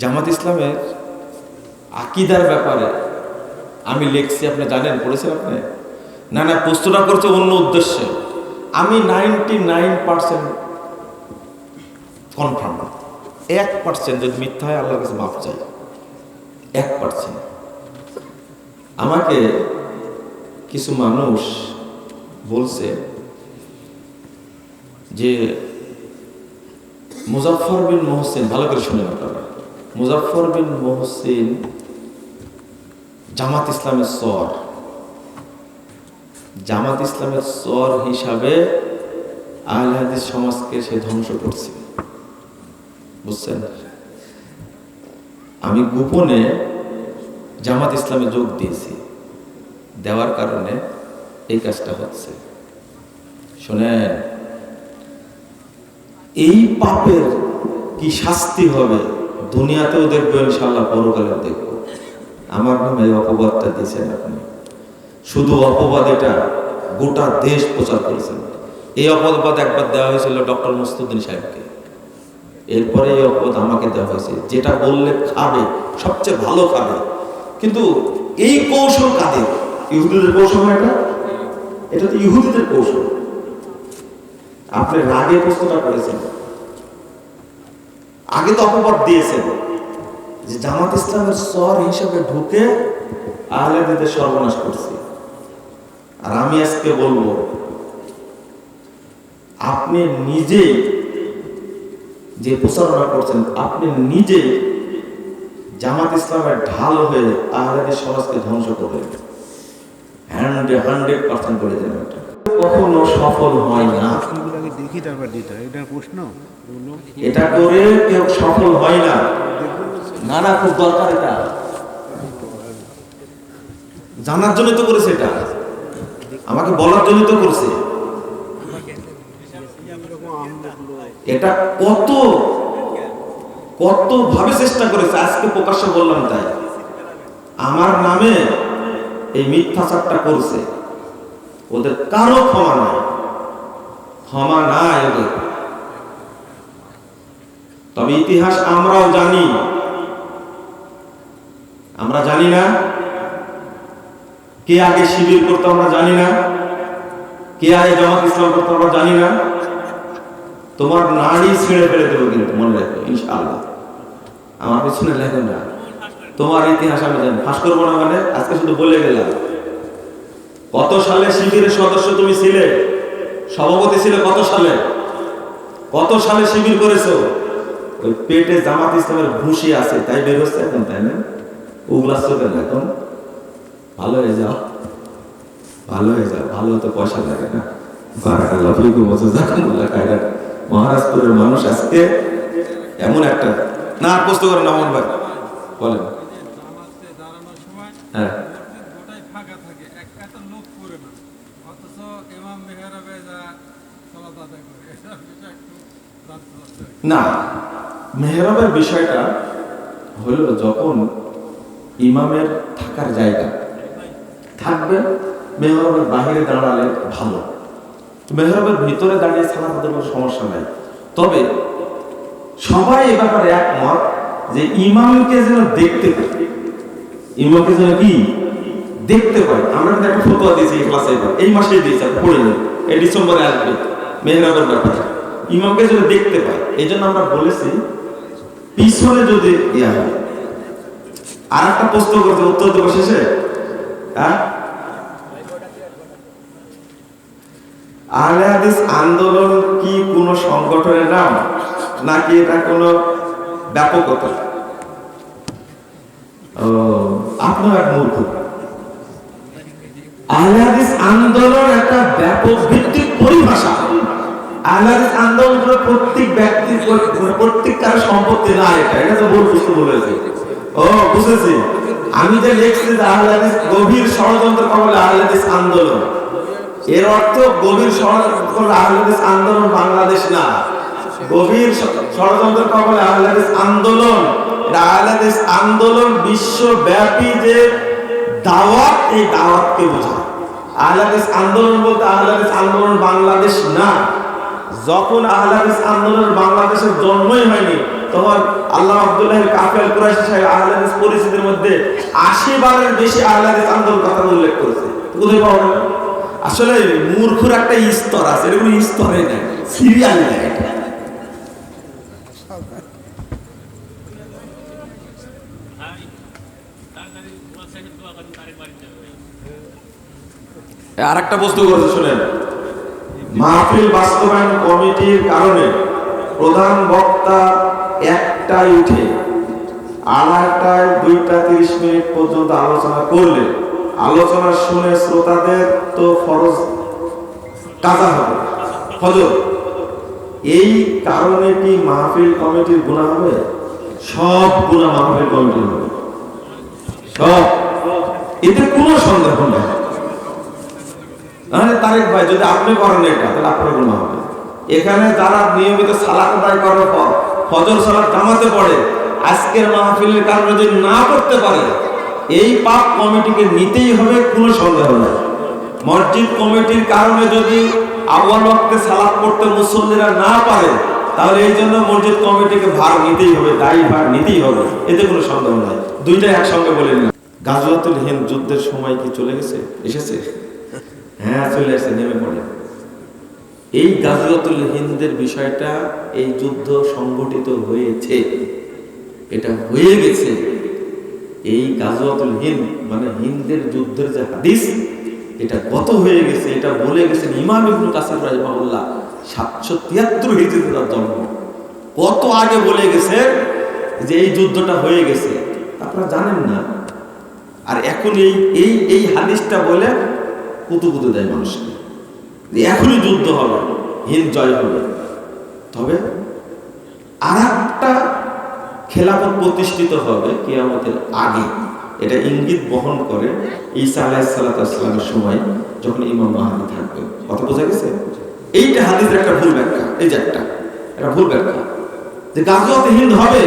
জামাত ইসলামের আকিদার ব্যাপারে আমি লিখছি, আপনি জানেন, পড়েছেন আপনি? না না, প্রশ্নটা করছে অন্য উদ্দেশ্যে। আমি নাইনটি নাইন পার্সেন্ট কনফার্ম এক পার্সেন্ট যদি মিথ্যা হয়, আল্লাহর কাছে মাফ চাই। এক পার্সেন্ট আমাকে কিছু মানুষ বলছে যে মুজাফর বিন মোহসিন, ভালো করে শুনে আপনারা। মুজাফর বিন মোহসিন জামাত ইসলামের সর জামাত ইসলামের সর হিসাবে আহলে সমাজকে সে ধ্বংস করছে। বুঝছেন? আমি গোপনে জামাত ইসলামে যোগ দিয়েছি। দেওয়ার কারণে এই কাজটা হচ্ছে। শোনেন, এই পাপের কি শাস্তি হবে? দুনিয়াতেও দেখব ইনশাল্লাহ পরকালেও দেখব। আমার নামে অপবাদটা দিয়েছেন আপনি। শুধু অপবাদ এটা, গোটা দেশ প্রচার করেছেন। এই অপবাদ একবার দেওয়া হয়েছিল ডক্টর মুস্তুদ্দিন সাহেবকে। এরপরে এই অপবাদ আমাকে দেওয়া হয়েছে। যেটা বললে খাবে, সবচেয়ে ভালো খাবে। কিন্তু এই কৌশল কাদের? ইহুদিদের কৌশল এটা? এটা তো ইহুদিদের কৌশল। আপনি রাগে প্রশ্নটা করেছেন। আগে তো অপবাদ দিয়েছেন যে জামাত ইসলামের স্বর হিসেবে ঢুকে আহলেদের সর্বনাশ করছে। আর আমি আজকে বলব, আপনি নিজে যে প্রচারণা করছেন, আপনি নিজে জামাত ইসলামের ঢাল হয়ে আহলেদের সমাজকে ধ্বংস করবেন হান্ড্রেড হান্ড্রেড পার্সেন্ট করে দেবেন এটা। কখনো সফল হয় না। দেখি তারপর দিতে হয়। এটা প্রশ্ন? এটা করে কেউ সফল হয় না। না না খুব দরকার এটা। জানার জন্য তো করেছে এটা। আমাকে বলার জন্য তো করছে। এটা কত কত ভাবে চেষ্টা করেছে আজকে প্রকাশ্যে বললাম তাই। আমার নামে এই মিথ্যাচারটা করছে। ওদের কারও ক্ষমা নাই। ক্ষমা নাই ওদের। তবে ইতিহাস আমরাও জানি। আমরা জানি না। কে আগে শিবির করতো আমরা জানি না। কে আগে জামাত ইসলাম করতো আমরা জানি না। তোমার নাড়ি ছিঁড়ে ফেলে দেবো কিন্তু মনে রাখো, ইনশাআল্লাহ। আমার পিছনে লেখো না। তোমার ইতিহাস আমি জানি। ফাঁস করব না মানে? আজকে শুধু বলে গেলাম। কত সালে শিবিরের সদস্য তুমি ছিলে? সভাপতি ছিলে কত সালে? কত সালে শিবির করেছ? ওই পেটে জামাত ইসলামের ভুসি আছে, তাই বেরোচ্ছে এখন, তাই না? উগলাস চোখের এখন ভালো হয়ে যাও। ভালো হয়ে যাও। ভালো তো পয়সা লাগে না। মহারাজপুরের মানুষ আজকে এমন একটা না প্রশ্ন করেন আমন ভাই। বলেন। হ্যাঁ মসজিদ গোটাই ফাঁকা থাকে এক কাতার লোক করে না অথচ ইমাম মেহরাবে যা সলাত আদায় করে এটার বিষয় একটু জানতে চাচ্ছি না, মেহরাবের বিষয়টা হলো যখন ইমামের থাকার জায়গা। থাকবে, মেহরাবের বাহিরে দাঁড়ালে ভালো। মেহরাবের ভিতরে দাঁড়িয়ে সালাতের কোনো সমস্যা নাই। তবে সবাই এ ব্যাপারে একমত যে ইমামকে যেন দেখতে পাই ইমামকে যেন কি? দেখতে পাই আমরা একটা ফটোয়া দিয়েছি এই ক্লাসে এই মাসেই দিয়েছি পড়ে নিন এই ডিসেম্বরে আসবে। মেহরাবের ব্যাপারে। ইমামকে যদি দেখতে পাই, এই জন্য আমরা বলেছি, পিছনে যদি ইয়া হয় আর একটা প্রশ্ন করতে উত্তর দেবো শেষে? হ্যাঁ? আন্দোলন কি কোনো সংগঠনের নাম? নাকি এটা কোনো ব্যাপকতা? ও আপনার এক মূর্খ। আহলে আন্দোলন একটা ব্যাপক ভিত্তিক পরিভাষা। প্রত্যেক সম্পত্তি আমি যে লিখছি গভীর আন্দোলন। এর অর্থ গভীর আন্দোলন বাংলাদেশ না। গভীর ষড়যন্ত্র কবলে আহলে আন্দোলন। এটা আন্দোলন বিশ্বব্যাপী যে দাওয়াত, এই দাওয়াতকে বোঝায়। আহলে আন্দোলন বলতে আহলে আন্দোলন বাংলাদেশ না। যখন আহলে হাদিস আন্দোলন বাংলাদেশের জন্মই হয়নি তোমার আল্লাহ আব্দুল্লাহ কাফেল কুরাইশ সাহেব আহলাদিস পরিস্থিতির মধ্যে আশি বারের বেশি আহলাদিস আন্দোলন কথা উল্লেখ করেছে। কোথায় পাওয়া গেল? আসলে মূর্খুর একটা স্তর আছে এরকম স্তরে নেই সিরিয়াল নেই আর একটা বস্তু কথা শুনেন। মাহফিল বাস্তবায়ন কমিটির কারণে প্রধান বক্তা একটাই উঠে আড়াইটায় দুইটা তিরিশ মিনিট পর্যন্ত আলোচনা করলে আলোচনা শুনে শ্রোতাদের তো ফরজ কাজা হবে। ফজর এই কারণে কি মাহফিল কমিটির গুণা হবে? সব গুণা মাহফিল কমিটির হবে। সব। এতে কোনো সন্দেহ নেই। তারেক ভাই, যদি আপনি করেন এটা, তাহলে আপনার গুণা হবে। এখানে যারা নিয়মিত সালাত আদায় করার পর ফজর সালাত জামাতে পড়ে, আজকের মাহফিলের কারণে যদি না করতে পারে, এই পাপ কমিটিকে নিতেই হবে, কোনো সন্দেহ নেই। মসজিদ কমিটির কারণে যদি আউয়াল ওয়াক্তে সালাত পড়তে মুসল্লিরা না পারে, তাহলে এই জন্য মসজিদ কমিটিকে ভার নিতেই হবে, দায়ী ভার নিতেই হবে, এতে কোনো সন্দেহ নাই। দুইটা একসঙ্গে বলে নিন। গাজওয়াতুল হিন্দ যুদ্ধের সময় কি চলে গেছে? এসেছে? হ্যাঁ চলে আসছে, নেমে পড়ে। এই গাজওয়াতুল হিন্দের বিষয়টা, এই যুদ্ধ সংগঠিত হয়েছে। এটা হয়ে গেছে। এই গাজওয়াতুল হিন্দ মানে হিন্দের যুদ্ধের যে হাদিস, এটা কত হয়ে গেছে। এটা বলে গেছেন ইমাম ইবনুল কাসির রাহিমাহুল্লাহ, সাতশো তিয়াত্তর হিজরিতে তার জন্ম। কত আগে বলে গেছে যে এই যুদ্ধটা হয়ে গেছে? আপনারা জানেন না। আর এখন এই এই এই হাদিসটা বলে কুতু দেয় মানুষকে। এখনই যুদ্ধ হবে, হিন্দ জয় হবে। তবে আর একটা খেলাফত প্রতিষ্ঠিত হবে কিয়ামতের আগে। এটা ইঙ্গিত বহন করে ঈসা আলাইসাল্লামের সময় যখন ইমাম মাহাদি থাকবে। কথা বোঝা গেছে? এইটা হাদিসের একটা ভুল ব্যাখ্যা। এই যে একটা একটা ভুল ব্যাখ্যা। যে গাজওয়াতে হিন্দ হবে,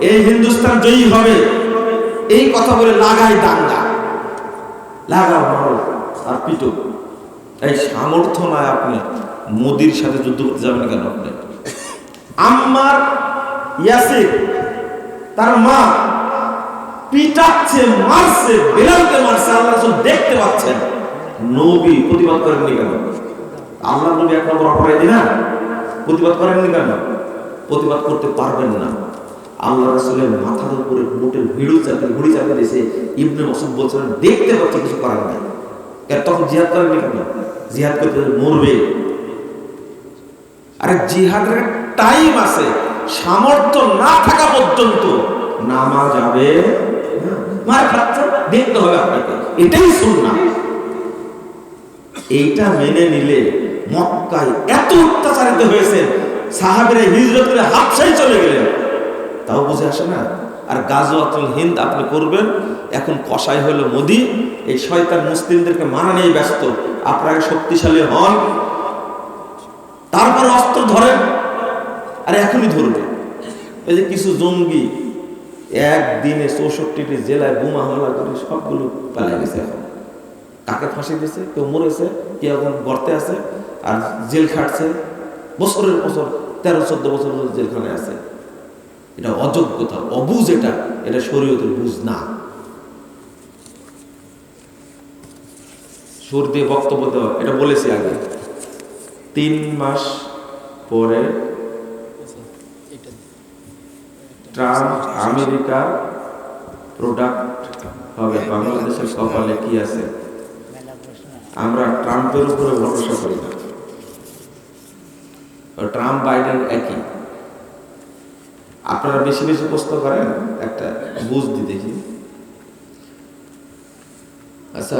এই হিন্দুস্তান জয়ী হবে। এই কথা বলে লাগাই দাঙ্গা। লাগাও আর পিটো এই সামর্থ্য নয় আপনি। মোদির সাথে যুদ্ধ করতে যাবেন কেন আপনি? আম্মার ইয়াসির, তার মা পিটাচ্ছে, মারছে, বেলালকে মারছে, আল্লাহ রাসূল দেখতে পাচ্ছেন। নবী প্রতিবাদ করেননি কেন? আল্লাহ নবী এক নম্বর অপরাধী না? প্রতিবাদ করেননি কেন? প্রতিবাদ করতে পারবেন না। আল্লাহ রাসূলের মাথার উপরে মোটের ভিড়ু চাপে ঘুড়ি চাপে দিয়েছে। ইবনে মাসুদ বলছিলেন দেখতে পাচ্ছে, কিছু করার নাই। তখন জিহাদ করেননি কেন? জিহাদ করতে মরবে। আরে জিহাদের টাইম আছে। সামর্থ্য না থাকা পর্যন্ত নামা যাবে মার খাচ্ছে দেখতে হবে আপনাকে। এটাই এইটা মেনে নিলে মক্কায় এত অত্যাচারিত হয়েছে সাহাবেরা হিজরত করে চলে গেলেন। তাও বুঝে আসে না? আর গাজওয়াতুল হিন্দ আপনি করবেন। এখন কষাই হলো মোদি। এই শয়তান মুসলিমদেরকে মারা নিয়ে ব্যস্ত। আপনারা শক্তিশালী হন। তারপর অস্ত্র ধরেন। আর এখনই ধরবে। এই যে কিছু জঙ্গি একদিনে চৌষট্টিটি জেলায় বোমা হামলা করে সবগুলো পালিয়ে গেছে এখন। কাকে ফাঁসি দিয়েছে? কেউ মরেছে, কেউ এখন গর্তে আছে, আর জেল খাটছে। বছরের বছর, তেরো, চোদ্দ বছর জেলখানে আছে। এটা অযোগ্যতা অবুজ এটা এটা শরীয়তের বুঝ না। সুর দিয়ে বক্তব্য দেওয়া, এটা বলেছি আগে। তিন মাস পরে ট্রাম্প আমেরিকার প্রোডাক্ট হবে, বাংলাদেশের কপালে কি আছে? আমরা ট্রাম্পের উপরে ভরসা করি না। ট্রাম্প, বাইডেন একই। আপনারা বেশি বেশি প্রশ্ন করেন একটা বুঝ দি দেখি। আচ্ছা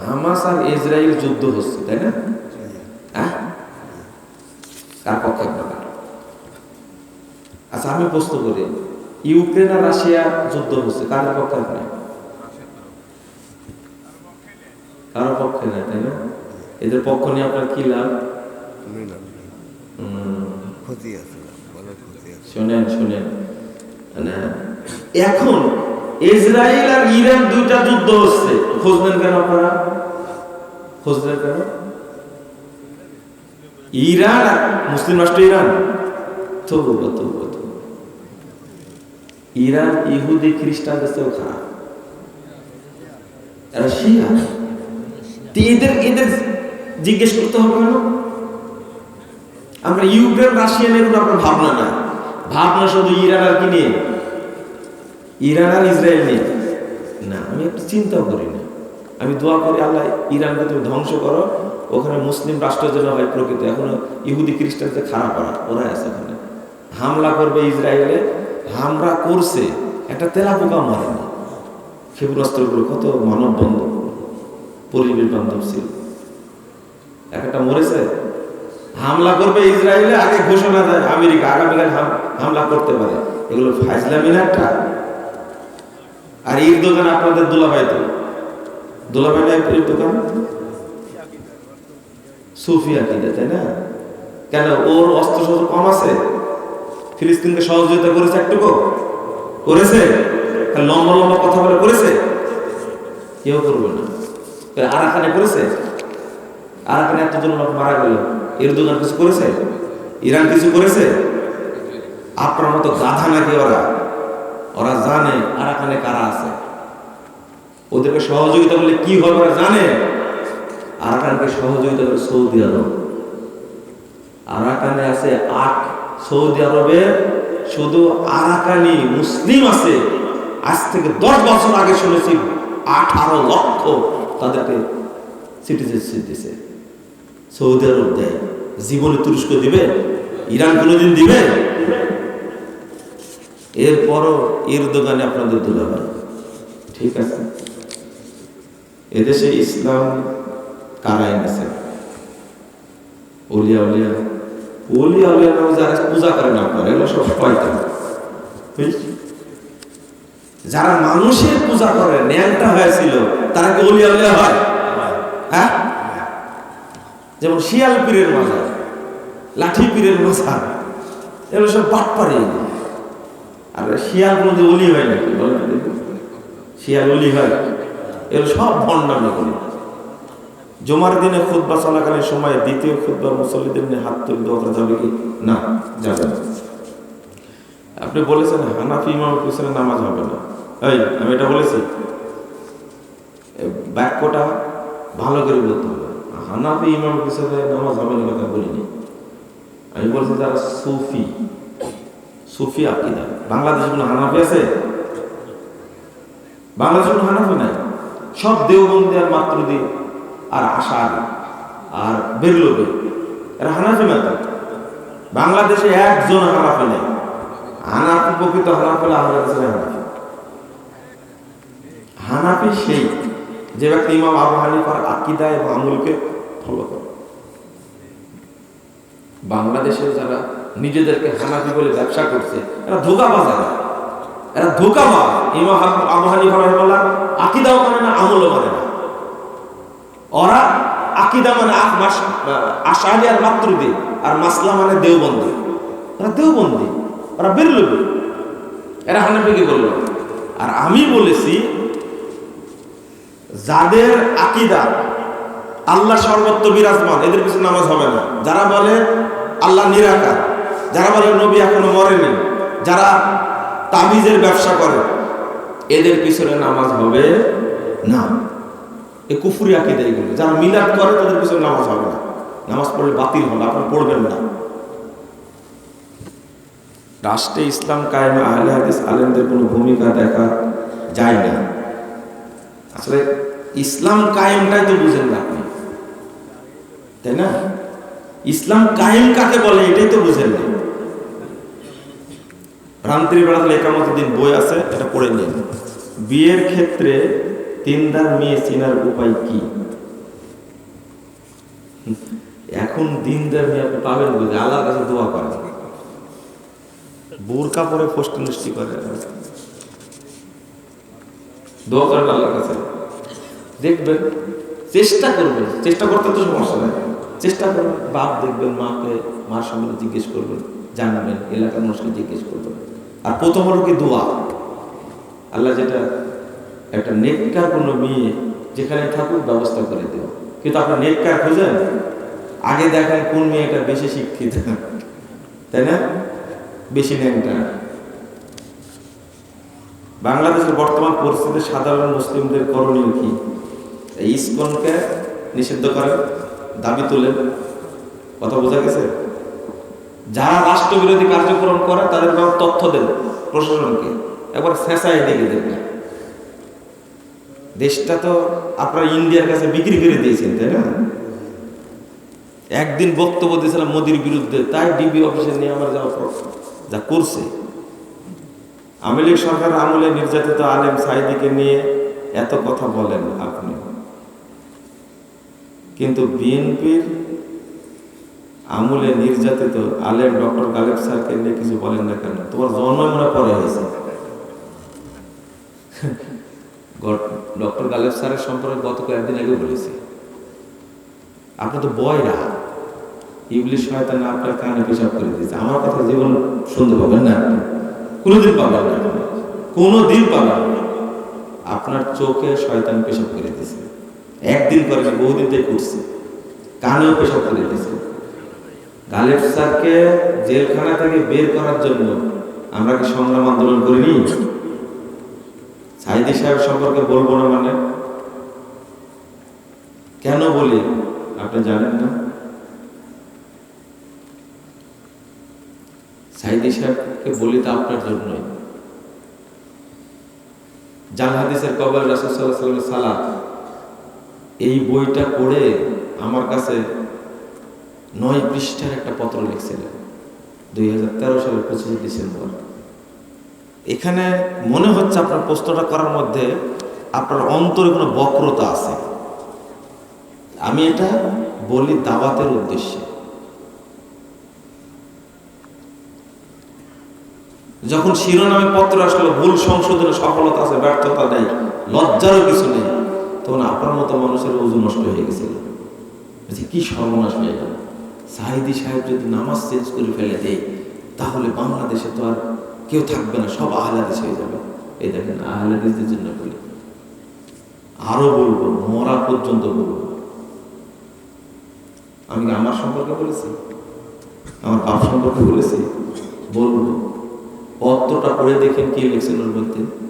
হামাস আর ইসরায়েল যুদ্ধ হচ্ছে তাই না? হ্যাঁ? কার পক্ষে আপনারা আচ্ছা আমি প্রশ্ন করি ইউক্রেন আর রাশিয়া যুদ্ধ হচ্ছে কার পক্ষে আপনি কারও পক্ষে না তাই না? এদের পক্ষ নিয়ে আপনার কি লাভ? ক্ষতি আছে। শোনেন শোনেন। এখন ইসরায়েল আর ইরান দুইটা যুদ্ধ হচ্ছে। কেন আপনারা? কেন? ইরান মুসলিম রাষ্ট্র ইরান। ইরান, ইহুদি খ্রিস্টানদের চেয়েও খারাপ এদের এদের জিজ্ঞেস করতে হবে কেন? আমরা ইউক্রেন, রাশিয়া নিয়ে কোনো আপনার ভাবনা না ভাবনা শুধু ইরান আর কি নিয়ে? ইরান আর ইসরায়েল নিয়ে। না, আমি একটু চিন্তাও করি না। আমি দোয়া করি আল্লাহ ইরানকে তুমি ধ্বংস করো। ওখানে মুসলিম রাষ্ট্র যেন হয় প্রকৃত। এখনও ইহুদি খ্রিস্টানদের খারাপ ওরা আছে ওখানে। হামলা করবে ইসরায়েলে, হামলা করছে। একটা তেলা পোকা মরেনি ক্ষেপণাস্ত্রগুলো কত মানব বন্ধ পরিবেশ বান্ধব ছিল একটা মরেছে হামলা করবে ইসরায়েলে, আগে ঘোষণা দেয়, আমেরিকা আগামীকাল হামলা করতে পারে। এগুলো ফাইজলামি না একটা? আর ঈদ দোকান আপনাদের দুলাভাই তো। দুলাভাই না ঈদ দোকান সুফিয়া কিনে তাই না? কেন? ওর অস্ত্র শস্ত্র কম আছে। ফিলিস্তিনকে সহযোগিতা করেছে একটুকু? করেছে? লম্বা লম্বা কথা বলে করেছে? কেউ করবে না। আরাকানে করেছে? আরাকানে এতজন লোক মারা গেল। এরদোগান কিছু করেছে? ইরান কিছু করেছে? আপনার মতো গাধা নাকি ওরা? ওরা জানে আরাকানে কারা আছে। ওদেরকে সহযোগিতা করলে কি হবে ওরা জানে? আরাকানকে সহযোগিতা করে সৌদি আরব। আরাকানে আছে আট সৌদি শুধু আরাকানি মুসলিম আছে। আজ থেকে দশ বছর আগে শুনেছি আঠারো লক্ষ তাদেরকে সিটিজেনশিপ দিছে। সৌদি আরব দেয়। জীবনে তুরস্ক দিবে? ইরান কোনোদিন দিবে? এরপরও এর দোকানে আপনাদের দুলাভাই। ঠিক আছে? এদেশে ইসলাম কারা এনেছে ওলিয়া উলিয়া ওলিয়া উলিয়া নামে যারা পূজা করে না আপনারা, এগুলো সব শয়তান? যারা মানুষের পূজা করে, ন্যাংটা হয়েছিল, তারা কি ওলিয়া উলিয়া হয়? হ্যাঁ? যেমন শিয়াল পীরের মাজার, লাঠি পীরের মাজার, এগুলো সব পাট পারে আর শিয়াল কোনো অলি হয় নাকি। শিয়াল অলি হয়। এগুলো সব ভণ্ডামি করে। জমার দিনে খুদ্া চলাকালীন সময় দ্বিতীয় খুদ্া মুসল্লিদের নিয়ে হাত তুলে করা যাবে কি? না, যাবে না। আপনি বলেছেন হানাফি ইমাম পিছনে নামাজ হবে না। এই, আমি এটা বলেছি। বাক্যটা ভালো করে বলতে হবে। হানাফি ইমাম পিছনে নামাজ হবে না কথা বলিনি। আমি বলছি যারা সুফি সুফি আকিদা। বাংলাদেশে কোনো হানাফি আছে? বাংলাদেশে কোনো হানাফি নাই। সব দেওবন্দি আর মাতৃদি, আর আশার, আর বেরলবে। এরা হানাফি মাত্র বাংলাদেশে একজন হানাফি নেই। হানাফি প্রকৃত হানাফি আমাদের হানাফি। হানাফি সেই যে ব্যক্তি ইমাম আবু হানিফার আকিদা এবং আমলকে ফলো করে বাংলাদেশে যারা নিজেদেরকে হানাফি বলে ব্যবসা করছে, এরা ধোকাবাজ। এরা এরা ধোকাবাজ ইমাম আবু- হানিফা রহমাল্লাহ আকিদাও মানে না, আমলও মানে না। ওরা আকিদা মানে আ- মাস- আশারি আর মাতৃদি, আর মাসলা মানে দেওবন্দি। ওরা দেওবন্দি, ওরা বেরলবি। এরা হানাফিকে বলল? আর আমি বলেছি, যাদের আকিদা আল্লাহ সর্বত্র বিরাজমান, এদের পিছনে নামাজ হবে না। যারা বলে আল্লাহ নিরাকার, যারা বলে নবী এখনও মরেনি, যারা তাবিজের ব্যবসা করে, এদের পিছনে নামাজ হবে না। এ কুফুরি আকিদা এগুলো। যারা মিলাদ করে, তাদের পিছনে নামাজ হবে না। নামাজ পড়লে বাতিল হবে আপনারা পড়বেন না। রাষ্ট্রে ইসলাম কায়েমে আহলে হাদিস আলেমদের কোনো ভূমিকা দেখা যায় না। আসলে ইসলাম কায়েমটাই তো বুঝেন না আপনি। তাই না? ইসলাম কায়েম কাকে বলে এটাই তো বুঝেন না। রান্ত্রি বেড়াতে একামত দিন বই আছে, এটা পড়ে নিন। বিয়ের ক্ষেত্রে তিনদার মেয়ে চেনার উপায় কি? এখন দিনদার মেয়ে আপনি পাবেন বুঝে আল্লাহর কাছে দোয়া করেন। বোরকা পরে ফষ্টি নষ্টি করে। দোয়া করেন আল্লাহর কাছে। দেখবেন, চেষ্টা করবেন, চেষ্টা করতে তো সমস্যা নেই। চেষ্টা করবেন বাপ দেখবেন মাকে, মার সম্বন্ধে জিজ্ঞেস করবেন জানবেন এলাকার মানুষকে জিজ্ঞেস করবেন আর প্রথম হলো কি দোয়া। আল্লাহ যেটা, একটা নেককার কোনো মেয়ে যেখানে থাকুক, ব্যবস্থা করে দেওয়া কিন্তু আপনার নেককার খোঁজেন? আগে দেখেন কোন মেয়েটা বেশি শিক্ষিত। তাই না? বেশি ন্যাংটা। বাংলাদেশের বর্তমান পরিস্থিতি সাধারণ মুসলিমদের করণীয় কি? ইসকনকে নিষিদ্ধ করেন। দাবি তোলেন কথা বোঝা গেছে? যারা রাষ্ট্রবিরোধী কার্যক্রম করে, তাদের তথ্য দেন প্রশাসনকে। একবার ফেসাই ডেকে দেবেন। দেশটা তো আপনারা ইন্ডিয়ার কাছে বিক্রি করে দিয়েছেন, তাই না? একদিন বক্তব্য দিয়েছিলাম মোদির বিরুদ্ধে, তাই ডিবি অফিসে নিয়ে আমার যাওয়া যা করছে। আওয়ামী লীগ সরকার আমলে নির্যাতিত আলেম সাইদিকে নিয়ে এত কথা বলেন আপনি। কিন্তু বিএনপির আমলে নির্যাতিত আলেম ডক্টর গালেব স্যারকে নিয়ে কিছু বলেন না কেন? তোমার জন্ম মনে পরে হয়েছে। ডক্টর গালেব স্যারের সম্পর্কে গত কয়েকদিন আগে বলেছি। আপনি তো বয়রা ইংলিশ শয়তান আপনার কানে পেশাব করে দিয়েছে। আমার কথা জীবন শুনতে পাবেন না আপনি। কোনোদিন পাবেন না। কোনোদিন পাবেন আপনার চোখে শয়তান পেশাব করে দিয়েছে। একদিন করে বহুদিন থেকে করছে কানেও পেশাব করে দিয়েছে গালেব স্যারকে জেলখানা থেকে বের করার জন্য আমরা কি সংগ্রাম আন্দোলন করিনি? সাইদি সাহেব সম্পর্কে বলব না মানে? কেন বলি? আপনি জানেন না? সাইদি সাহেবকে বলি তো আপনার জন্যই। জাল হাদিসের কবর রাসুসাল্লামের সালাত এই বইটা পড়ে আমার কাছে নয় পৃষ্ঠার একটা পত্র লিখছিলেন, দুই হাজার তেরো সালের পঁচিশে ডিসেম্বর। এখানে মনে হচ্ছে আপনার প্রশ্নটা করার মধ্যে আপনার অন্তরে কোনো বক্রতা আছে। আমি এটা বলি দাওয়াতের উদ্দেশ্যে। যখন শিরোনামে পত্র আসলো, ভুল সংশোধনে সফলতা আছে, ব্যর্থতা নেই, লজ্জারও কিছু নেই। তখন আপনার মতো মানুষের ওজন নষ্ট হয়ে গেছিল। কি সর্বনাশ হয়ে গেল? সাহিদি সাহেব যদি নামাজ চেঞ্জ করে ফেলে দেয়, তাহলে বাংলাদেশে তো আর কেউ থাকবে না, সব আহলাদিস হয়ে যাবে। এই দেখেন, আহলাদিসদের জন্য বলি। আরও বলব, মরা পর্যন্ত বলব। আমি আমার সম্পর্কে বলেছি? আমার বাপ সম্পর্কে বলেছি? বলব। পত্রটা পড়ে দেখেন কি লিখছেন ওর মধ্যে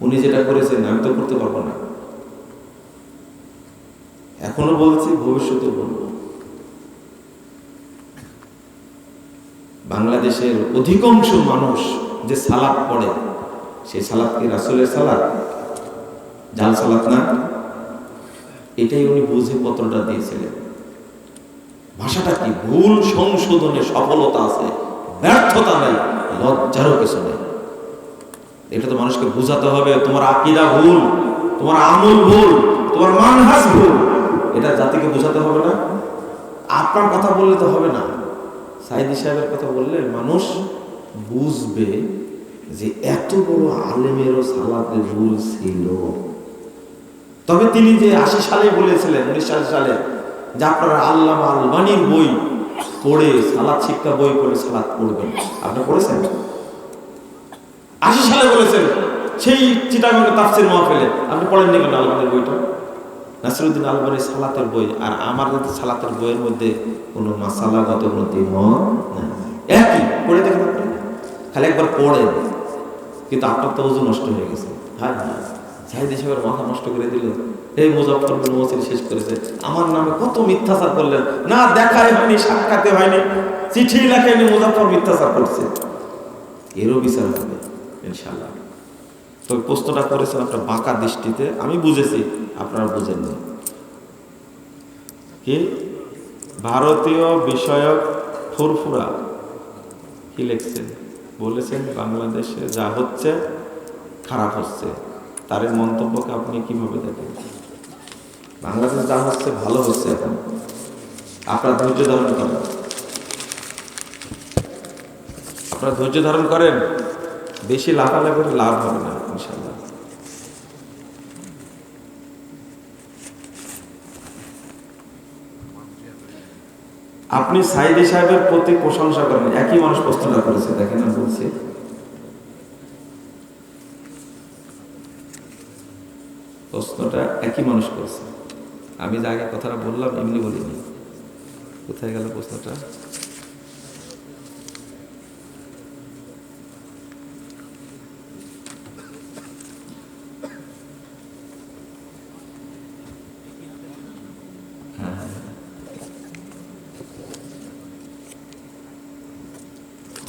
উনি যেটা করেছেন, আমি তো করতে পারব না। এখনও বলছি ভবিষ্যতে বলব। বাংলাদেশের অধিকাংশ মানুষ যে সালাদ পড়ে সেই সালাদ কি রাসুলের সালাদ? জাল সালাদ না? এটাই উনি বুঝে পত্রটা দিয়েছিলেন। ভাষাটা কি? ভুল সংশোধনে সফলতা আছে, ব্যর্থতা নাই, লজ্জারও কিছু নেই। এটা তো মানুষকে বোঝাতে হবে, তোমার আকিদা ভুল, তোমার আমল ভুল, তোমার মানহাজ ভুল। এটা জাতিকে বোঝাতে হবে না। আপনার কথা বললে তো হবে না। সাইদি সাহেবের কথা বললে মানুষ বুঝবে যে এত বড় আলেমেরও সালাতে ভুল ছিল। তবে তিনি যে আশি সালে বলেছিলেন, উনিশ সালে যে আপনারা আল্লাহ আলবানির বই পড়ে সালাদ শিক্ষা বই পড়ে সালাদ পড়বেন। আপনি পড়েছেন? আশি সালে বলেছেন, সেই চিটাগঙ্গে তাফসির মহফিলে, আপনি পড়েননি কেন আলবানির বইটা? নাসিরুদ্দিন আলবানির সালাতের বই, আর আমার সালাতের বইয়ের মধ্যে কোনো মাসালাগত কোনো দ্বিমত একই, পড়ে দেখেন আপনি। খালি একবার পড়েন, কিন্তু আপনার তো ওজন নষ্ট হয়ে গেছে। হ্যাঁ হ্যাঁ জাহিদ হিসেবে মাথা নষ্ট করে দিল। এই মুজাফর বিন শেষ করেছে। আমার নামে কত মিথ্যাচার করলেন। না, দেখাই হয়নি, সাক্ষাতে হয়নি। চিঠি লেখেনি মুজাফর মিথ্যাচার করছে। এরও বিচার হবে। ইনশাল্লাহ তবে প্রশ্নটা করেছেন আপনার বাঁকা দৃষ্টিতে, আমি বুঝেছি, আপনারা বুঝেননি কি? ভারতীয় বিষয়ক ফুরফুরা, কি লিখছেন? বলেছেন, বাংলাদেশে যা হচ্ছে, খারাপ হচ্ছে। তার মন্তব্যকে আপনি কীভাবে দেখেন? বাংলাদেশে যা হচ্ছে, ভালো হচ্ছে এখন। আপনার ধৈর্য ধারণ করেন। আপনারা ধৈর্য ধারণ করেন? বেশি লাফালাফির লাভ হবে না ইনশাল্লাহ আপনি সাইদি সাহেবের প্রতি প্রশংসা করেন, একই মানুষ প্রশ্নটা করেছে, দেখেন আমি বলছি। প্রশ্নটা একই মানুষ করেছে। আমি যে আগে কথাটা বললাম, এমনি বলিনি। কোথায় গেল প্রশ্নটা?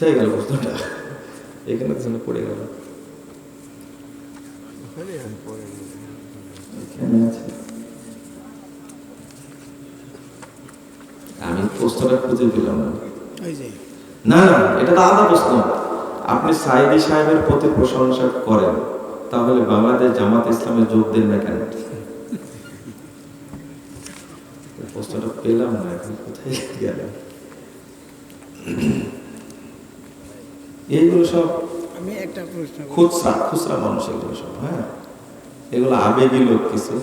কোথায় গেল প্রশ্নটা এখানে যেন পড়ে গেল। আমি প্রশ্নটা খুঁজে পেলাম না। না না এটা তো আলাদা প্রশ্ন। আপনি সাইদি সাহেবের প্রতি প্রশংসা করেন তাহলে বাংলাদেশ জামাত ইসলামে যোগ দেন না কেন? প্রশ্নটা পেলাম না এখন কোথায় গেল এইগুলো সব আমি একটা প্রশ্ন খুচরা খুচরা মানুষ এগুলো সব হ্যাঁ? এগুলো আবেগী লোক কিছু।